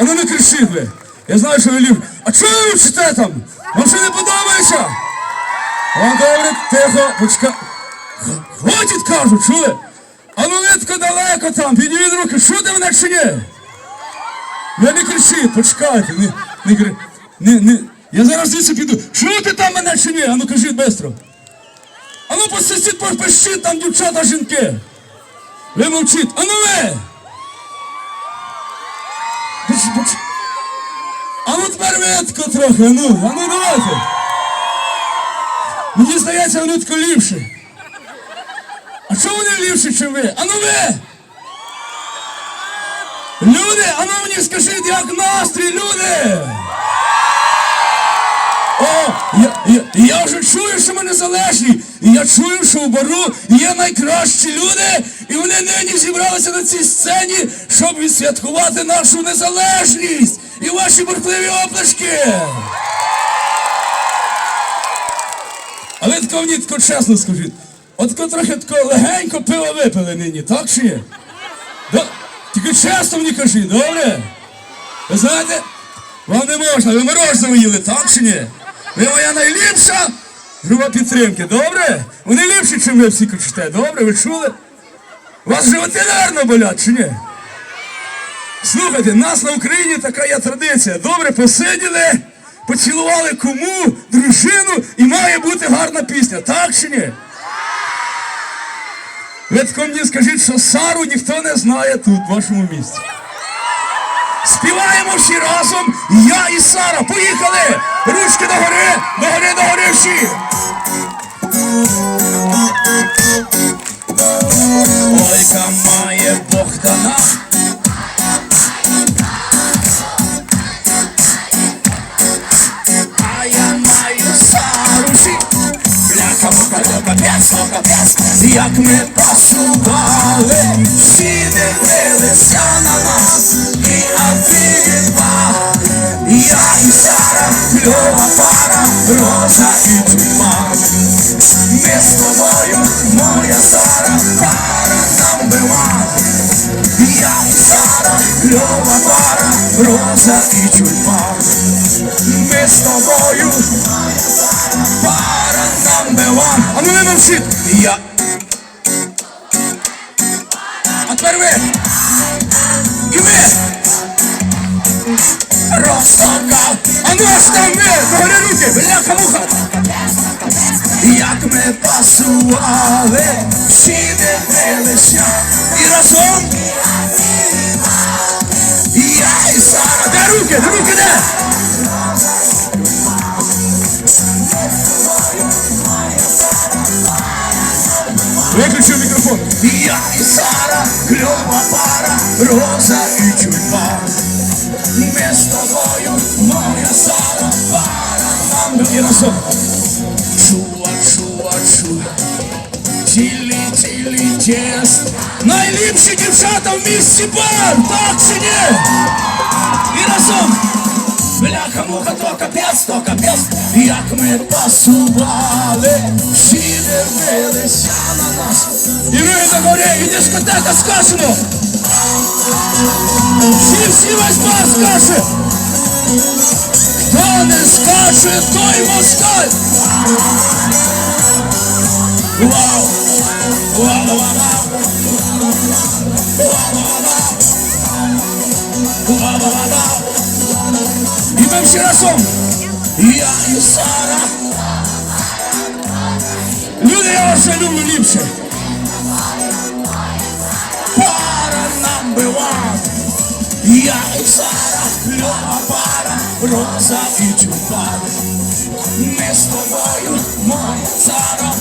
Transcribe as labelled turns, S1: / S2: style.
S1: А ну не кричіть ви. Я знаю, що ви любите. А чого ви вчите там? Вам що не подобається? Вам добре, тихо, почекай. Хватить, кажу, чули? А ну нитко далеко там, підніміть руки, чути мене чи ні? Ви не кричіть, почекайте, не, не, кри- не, не. Я зараз звідси піду. Чути там мене чи ні? А ну кажіть швидко. А ну посисіть, поспішіть там дівчата, жінки. Ви мовчіть. А ну ви! Ну тепер витко трохи, ну, а ну давайте. Мені здається, вони ліпші. А чому вони ліпші, чи ви? А ну ви! Люди, а ну мені скажіть, як настрій, люди! О, я, я, я вже чую, що ми незалежні. І я чую, що в бару є найкращі люди, і вони нині зібралися на цій сцені, щоб відсвяткувати нашу незалежність і ваші бурхливі оплески. А ви тако мені тако чесно скажіть. От тако трохи тако легенько пиво випили нині, так чи ні? Да? Тільки чесно мені кажіть, добре? Ви знаєте, вам не можна, ви морозиво їли, так чи ні? Ви моя найліпша група підтримки, добре? Вони ліпші, ніж ви всі кричите, добре? Ви чули? У вас животи, наверно, болять, чи ні? Слухайте, нас на Україні така є традиція. Добре, посиділи, поцілували кому, дружину, і має бути гарна пісня, так чи ні? Ви мені скажіть, що Сару ніхто не знає тут, в вашому місті. Співаємо всі разом, я і Сара. Поїхали! Ручки догори, догори, догори всі. Як ми пасували, всі дивилися на нас. І обидва, я і Сара, кльова пара, роза і тюрма. Ми з тобою, моя Сара, пара number one. Я і Сара, кльова пара, роза і тюрма. Ми з тобою, number. А ну не мовчіть. Я. А тепер ви. І ви. Розтокав. А ну аж там ви. Догори руки. Бляха муха. Як ми пасували, всі дивилися. І разом. Я і Сара. Де руки? Руки де? Виключив мікрофон. Я і Сара, кльова пара, роза і тюльпан. Ми з тобою, моя Сара, пара нам і разом. Чула, чула, чула. Тілі, тілі, тіс. Найліпші дівчата в місті бар, так чи ні? І разом. Бляха, муха, то капець, то капець, як ми пасували, всі дивилися на нас. І ми на горі, і дискотека скажемо. Всі, всі весь скаше. Хто не скаже, той москаль. Ми всі разом. Я і Сара. Люди, я вас люблю ліпше. Пара number one. Я і Сара, кльова пара, роза і тюльпан. Ми з тобою, моя Сара,